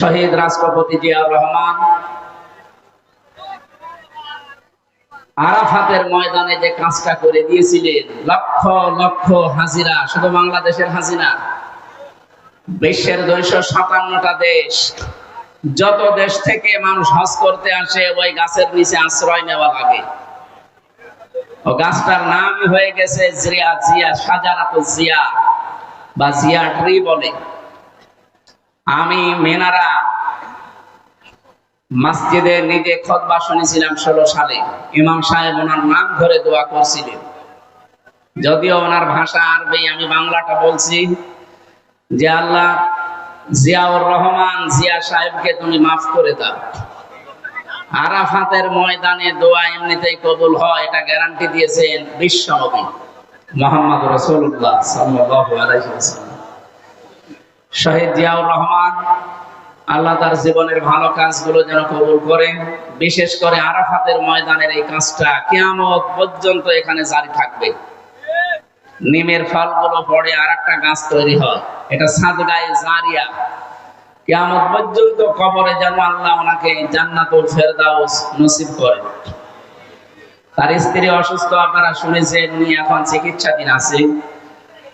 শহীদ রাষ্ট্রপতি জিয়াউর রহমান, আরাফাতের ময়দানে যে কাজটা করে দিয়েছিলেন, লক্ষ লক্ষ হাজিরা, শুধু বাংলাদেশের হাজিরা, বিশ্বের দুইশো সাতান্নটা দেশ, যত দেশ থেকে মানুষ হজ করতে আসে, ওই গাছের নিচে আশ্রয় নেওয়া লাগে। ও গাছটার নাম হয়ে গেছে জিয়া জিয়া সাজারাত জিয়া, বা জিয়া ট্রি বলে। আমি মেনারা মসজিদে নিজে খতবা শুনেছিলাম ষোলো সালে। ইমাম সাহেব ওনার নাম ধরে দোয়া করছিলেন। যদিও ওনার ভাষা আরবি, আমি বাংলাটা বলছি যে আল্লাহ জিয়াউর রহমান জিয়া সাহেবকে তুমি মাফ করে দাও। আরাফাতের ময়দানে দোয়া এমনিতেই কবুল হয়, এটা গ্যারান্টি দিয়েছেন বিশ্ব নবী মোহাম্মদ রসুল্লাহ সাল্লাল্লাহু আলাইহি ওয়াসাল্লাম। শহীদ জিয়াউর রহমান, আল্লাহ তার জীবনের ভালো কাজগুলো যেন কবুল করেন বিশেষ করে আরাফাতের ময়দানের এই কাজটা কিয়ামত পর্যন্ত এখানে জারি থাকবে। নিমের ফলগুলো পড়ে আর একটা গাছ তৈরি হয়, এটা সাদগায়ে জারিয়া। কিয়ামত পর্যন্ত কবরে যেন আল্লাহ ওনাকে জান্নাতুল ফেরদাউস নসিব করে তার স্ত্রী অসুস্থ, আপনারা শুনেছেন উনি এখন চিকিৎসাধীন আছে।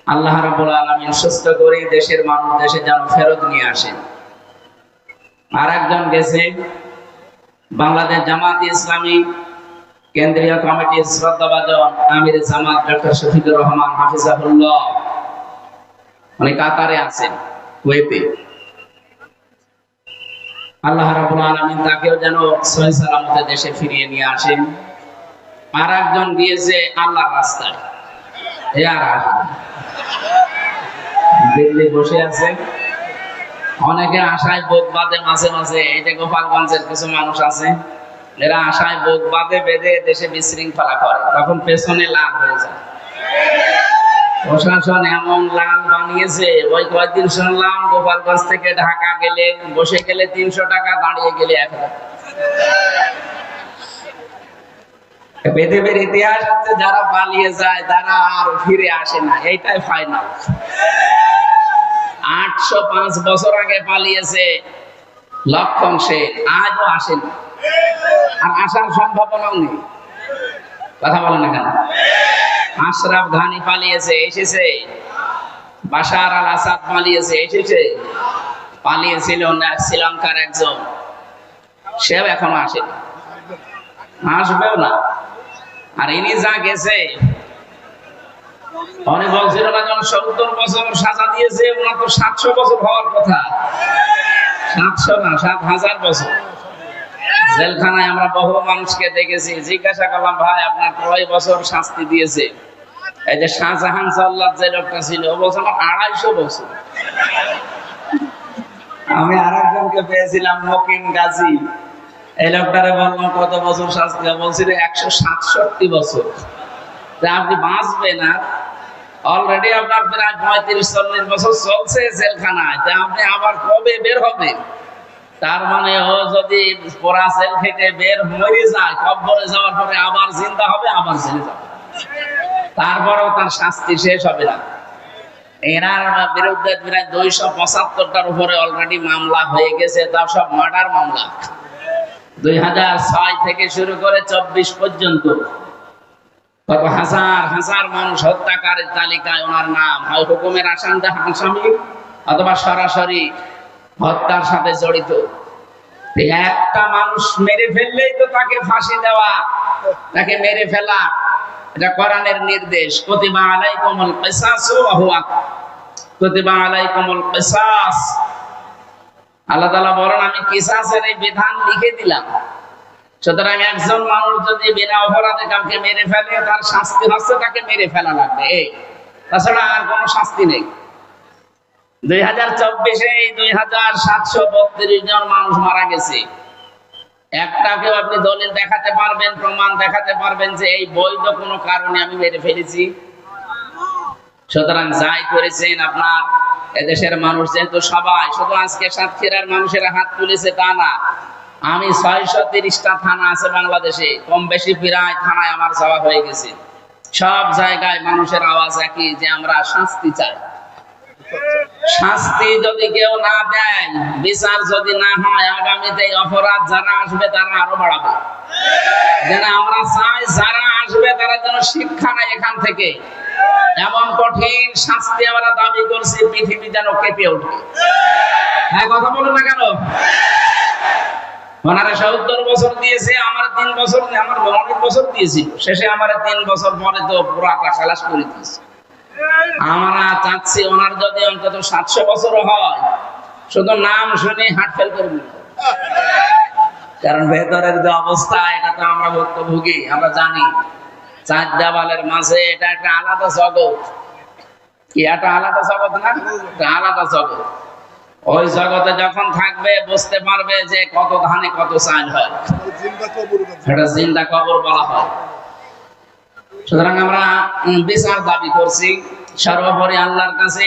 আল্লাহ রাব্বুল আলামিন সুস্থ করে দেশের মানুষ দেশে যেন ফেরত নিয়ে আসেন আর একজন গেছে, বাংলাদেশ জামাত ইসলামী কেন্দ্রীয় কমিটির শ্রদ্ধাভাজন আমির জামাত ডক্টর শফিকুর রহমান হাফিজাহুল্লাহ। উনি কাতারে আছেন, কুয়েতে। আল্লাহ রাব্বুল আলামিন তাকেও যেন সহি সালামতে দেশে ফিরিয়ে নিয়ে আসেন। আর একজন গিয়েছে আল্লাহ রাস্তায়। এ আর। দিল্লি বসে আছে। অনেকে আশায় বোধ বাদে মাঝে মাঝে যে গোপালগঞ্জের কিছু মানুষ আছে, এরা আশায় বোধ বাদে বেঁধে দেশে বিশৃঙ্খলা করে, তখন পেছনে লাল হয়ে যায়। প্রশাসন এমন লাল বানিয়েছে, ওই কয়েকদিন শুনলাম গোপালগঞ্জ থেকে ঢাকা গেলে, বসে গেলে তিনশো টাকা, দাঁড়িয়ে গেলে এক হাজার পৃথিবীর ইতিহাস হচ্ছে যারা পালিয়ে যায়, তারা আর ফিরে আসে না, এইটাই ফাইনাল আটশো পাঁচ বছর আগে পালিয়েছে। লক্ষণ সে আজও আসেনি। আর আসার সম্ভাবনাও নেই। কথা বলে না কেন? আশরাফ ঘানি পালিয়েছে, এসেছে। বাশার আল আসাদ পালিয়েছে, এসেছে। পালিয়েছিল শ্রীলঙ্কার একজন। সেও এখনও আসেনি। আসবেও না। আর ইনি যা গেছে অনেক সত্তর বছর সাজা দিয়েছে সাতশো বছর হওয়ার কথা। সাতশো না, সাত হাজার বছর। জেলখানায় আমরা বহু মানুষকে দেখেছি, জিজ্ঞাসা করলাম, ভাই, আপনার কয় বছর শাস্তি দিয়েছে? এই যে শাহজাহান সাল্লাহ যে লোকটা ছিল, ও আমার আড়াইশো বছর। আমি আর একজনকে পেয়েছিলাম, মকিম গাজী। এই লোকটারে বললাম, কত বছর শাস্তি বলছিল একশো সাতষট্টি বছর। আপনি বাঁচবেন আর অলরেডি আপনার প্রায় পঁয়ত্রিশ, চল্লিশ বছর চলছে জেলখানায়। তা আপনি আবার কবে বের হবেন? তার মানে ও যদি পোড়া সেল খেটে বের মরে যায় কব্বরে যাওয়ার পরে আবার জিন্দা হবে, আবার জেলে যাবে। তারপরেও তার শাস্তি শেষ হবে না। এনার বিরুদ্ধে প্রায় দুইশো পঁচাত্তরটার উপরে অলরেডি মামলা হয়ে গেছে তার সব মার্ডার মামলা। দুই হাজার ছয় থেকে শুরু করে চব্বিশ পর্যন্ত। হাজার হাজার মানুষ হত্যাকারের তালিকায় ওনার নাম। হয় হুকুমের আসান্দা আসামি অথবা সরাসরি হত্যার সাথে জড়িত। একটা মানুষ মেরে ফেললেই তো তাকে ফাঁসি দেওয়া, তাকে মেরে ফেলা। এটা কোরআনের নির্দেশ। প্রতিভা আলাইকুমুল কিসাসু ওয়া হুয়া। প্রতিভা আলাইকুমুল কিসাস। আল্লাহ তাআলা বলেন, আমি কিসাসের এই বিধান লিখে দিলাম। সুতরাং একজন মানুষ যদি বিনা অপরাধে কাউকে মেরে ফেলে, তার শাস্তি হচ্ছে তাকে মেরে ফেলা লাগবে। এই, তাছাড়া আর কোনো শাস্তি নেই। দুই হাজার চব্বিশে দুই হাজার সাতশো বত্রিশ জন মানুষ মারা গেছে। একটাকেও আপনি দলিল দেখাতে পারবেন, প্রমাণ দেখাতে পারবেন যে এই বৈধ কোনো কারণে আমি মেরে ফেলেছি। সুতরাং যাই করেছেন আপনার এদেশের মানুষ, যেহেতু সবাই, শুধু আজকে সাতক্ষীরার মানুষেরা হাত তুলেছে তা না আমি ছয়শো তিরিশটা থানা আছে বাংলাদেশে। কম বেশি প্রায় থানায় আমার যাওয়া হয়ে গেছে। সব জায়গায় মানুষের আওয়াজ একই যে আমরা শাস্তি চাই। শাস্তি যদি কেউ না দেয়, বিচার যদি না হয়, আগামীতে অপরাধ যারা আসবে তারা আরও বাড়াবে। যেন আমরা চাই যারা আসবে তারা যেন শিক্ষা নেয় এখান থেকে। এমন কঠিন শাস্তি আমরা দাবি করছি, পৃথিবী যেন কেঁপে উঠবে হ্যাঁ কথা বলো না কেন? সত্তর বছর দিয়েছে, আমার তিন বছর আমার অনেক বছর শেষে আমার তিন বছর পরে তো খালাস করে দিয়েছে। আমরা চাচ্ছি ওনার যদি অন্তত সাতশো হয়, শুধু নাম শুনে হাট ফেল কারণ ভেতরের যে অবস্থা, এটা তো আমরা ভুক্তভোগী, আমরা জানি। চার দেওয়ালের মাঝে এটা একটা আলাদা জগৎ। কি একটা আলাদা জগৎ না? আলাদা জগৎ। ওই জগতে যখন থাকবে, বুঝতে পারবে যে কত ধানে কত চাল হয়। জিন্দা কবর বলা হয়। সুতরাং আমরা বিচার দাবি করছি, সর্বোপরি আল্লাহর কাছে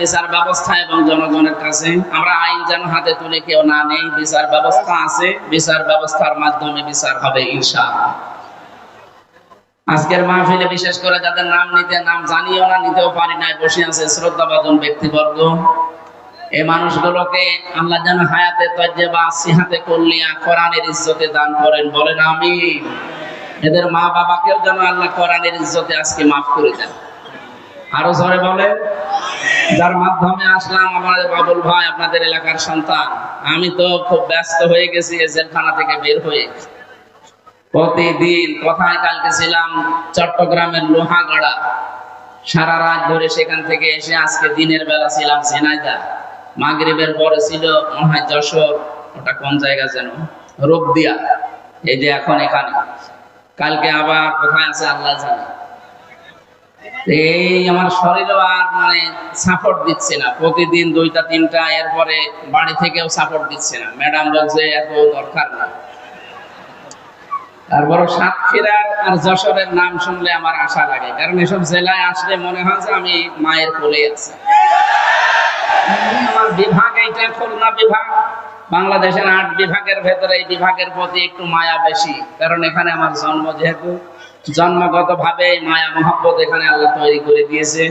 বিচার ব্যবস্থা এবং জনগণের কাছে। আমরা আইন যেন হাতে তুলে কেউ না নেই, বিচার ব্যবস্থা আছে, বিচার ব্যবস্থার মাধ্যমে বিচার হবে আজকের মাহফিলে বিশেষ করে যাদের নাম নিতে, নাম জানিও না, নিতেও পারি নাই, বসে আছে শ্রদ্ধাভাজন ব্যক্তিবর্গ। এই মানুষগুলোকে আল্লাহ যেন হায়াতে, তজ্জেবা, সিহাতে করলিয়া কোরআনের ইজ্জতে দান করেন, বলেন আমি এদের মা বাবাকেও যেন আল্লাহ কোরআনের ইজ্জতে আজকে মাফ করে দেন। আরও জোরে বলে যার মাধ্যমে আসলাম আমাদের বাবুল ভাই, আপনাদের এলাকার সন্তান। আমি তো খুব ব্যস্ত হয়ে গেছি জেলখানা থেকে বের হয়ে। প্রতিদিন কোথায় কালকে ছিলাম? চট্টগ্রামের লোহাগড়া। সারা রাত ধরে সেখান থেকে এসে আজকে দিনের বেলা ছিলাম ঝিনাইদা মাগরিবের পরে ছিল, মনে যশোর, ওটা কোন জায়গা যেন? রূপদিয়া এই যে এখন এখানে। কালকে আবার কোথায় আছে আল্লাহ জানে। এই আমার শরীরও আর মানে সাপোর্ট দিচ্ছে না। প্রতিদিন দুইটা, তিনটা, এরপরে বাড়ি থেকেও সাপোর্ট দিচ্ছে না। ম্যাডাম বলছে, এত দরকার না। তারপর সাতক্ষীরার আর যশোরের নাম শুনলে আমার আশা লাগে। কারণ এসব জেলায় আসলে মনে হয় যে আমি মায়ের কোলে আছি। আমার বিভাগ এইটা খুলনা বিভাগ। বাংলাদেশের আট বিভাগের ভেতরে এই বিভাগের প্রতি একটু মায়া বেশি, কারণ এখানে আমার জন্ম যেহেতু জন্মগত ভাবে মায়া, মহব্বত এখানে আল্লাহ তৈরি করে দিয়েছে।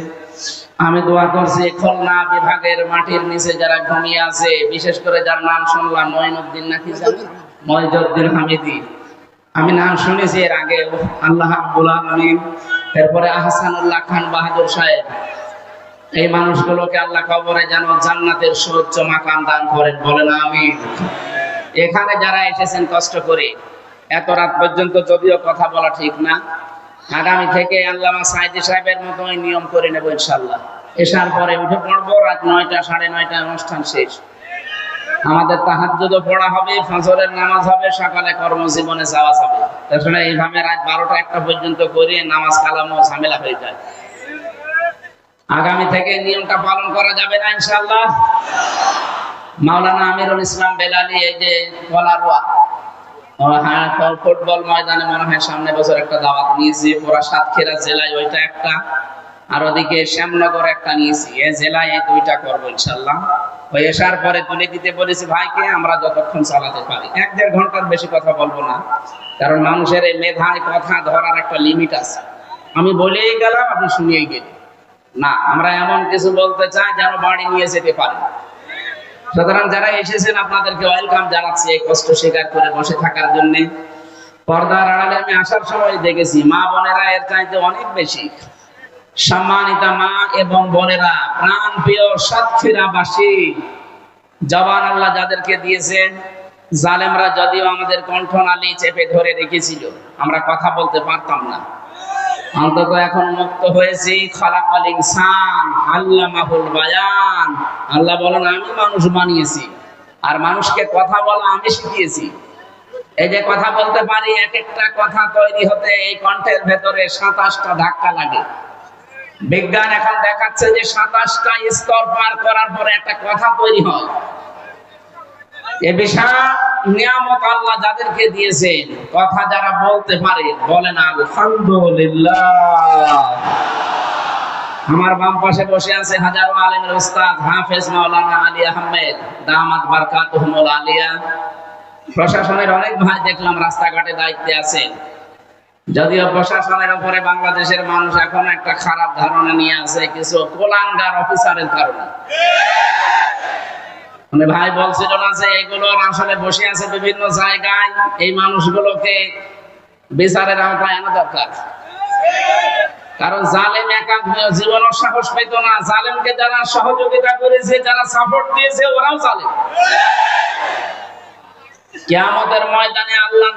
আমি দোয়া করছি খুলনা বিভাগের মাটির নিচে যারা ঘুমিয়ে আছে, বিশেষ করে যার নাম শুনলাম, মঈনুদ্দিন নাকি জানেন? মঈজউদ্দিন হামিদি। আমি নাম শুনেছি এর আগে আল্লাহ আব্বুল আলমিন। এরপরে আহসানুল্লাহ খান বাহাদুর সাহেব। এই মানুষগুলোকে আল্লাহ কবরে যেন জান্নাতের সুউচ্চ মাকাম দান করেন, বলেন আমি এখানে যারা এসেছেন কষ্ট করে, এত রাত পর্যন্ত যদিও কথা বলা ঠিক না, আগামী থেকে আল্লামা সাইদি সাহেবের মতো নিয়ম করে নেব ইনশাল্লাহ এসার পরে উঠে পড়ব, রাত নয়টা, সাড়ে নয়টা, অনুষ্ঠান শেষ। আমাদের তাহাজ্জুদও পড়া হবে, ফজরের নামাজ হবে, সকালে কর্মজীবনে যাওয়া যাবে। তাছাড়া এইভাবে রাত বারোটা, একটা পর্যন্ত করে নামাজ কালামও ঝামেলা হয়ে যায়। আগামী থেকে নিয়মটা পালন করা যাবে না ইনশাআল্লাহ। মাওলানা আমিরুল ইসলাম বেলালি, এই যে হ্যাঁ ফুটবল ময়দানে মনে হয় সামনে বছর একটা দাওয়াত নিয়েছি, পুরা সাতক্ষীরা জেলায় ওইটা একটা, আর ওদিকে শ্যামনগর একটা নিয়েছি জেলায় এই দুইটা করব ইনশাল্লাহ ওই পরে তুলে দিতে বলেছি, ভাইকে, আমরা যতক্ষণ চালাতে পারি। এক দেড় ঘণ্টার বেশি কথা বলব না, কারণ মানুষের এই মেধায় কথা ধরার একটা লিমিট আছে। আমি বলেই গেলাম, আপনি শুনিয়েই গেলেন। না, আমরা এমন কিছু বলতে চাই যেন বাড়ি নিয়ে যেতে পারি। সুতরাং যারা এসেছেন, আপনাদেরকে ওয়েলকাম জানাচ্ছি এই কষ্ট স্বীকার করে বসে থাকার জন্য। পর্দার আড়ালে আমি আসার সময় দেখেছি, মা বোনেরা এর চাইতে অনেক বেশি। সম্মানিতা মা এবং বোনেরা, প্রাণ প্রিয় সাতক্ষীরাবাসী, জবান আল্লাহ যাদেরকে দিয়েছেন, জালেমরা যদিও আমাদের কণ্ঠনালী চেপে ধরে রেখেছিল, আমরা কথা বলতে পারতাম না। অন্তত এখন মুক্ত হয়েছি ইনসান আল্লাহ মাহুল বায়ান। আল্লাহ বলেন, আমি মানুষ বানিয়েছি, আর মানুষকে কথা বলা আমি শিখিয়েছি। এই যে কথা বলতে পারি, এক একটা কথা তৈরি হতে এই কণ্ঠের ভেতরে সাতাশটা ধাক্কা লাগে। বিজ্ঞান এখন দেখাচ্ছে যে সাতাশটা স্তর পার করার পরে একটা কথা তৈরি হয়। এ বিশাল নিয়ামত আল্লাহ যাদেরকে দিয়েছেন, কথা যারা বলতে পারে, বলেন আলহামদুলিল্লাহ। আমার বাম পাশে বসে আছে হাজারো আলেমের উস্তাদ হাফেজ মাওলানা আলী আহমেদ, দামাত বারকাতুহুমুল আলিয়া প্রশাসনের অনেক ভাই দেখলাম রাস্তাঘাটে দায়িত্বে আছেন যদিও প্রশাসনের উপরে বাংলাদেশের মানুষ এখন একটা খারাপ ধারণা নিয়ে আছে, কিছু কোলাঙ্গার অফিসারের কারণে। মানে ভাই বলছিল না যে এগুলোর আসলে বসে আছে বিভিন্ন জায়গায়। এই মানুষগুলোকে বিচারের আওতায় আনা দরকার। কারণ জালেম একা জীবন সাহস পেত না। জালেমকে যারা সহযোগিতা করেছে, যারা সাপোর্ট দিয়েছে, ওরাও জালেম। কেয়ামতের ময়দানে আল্লাহ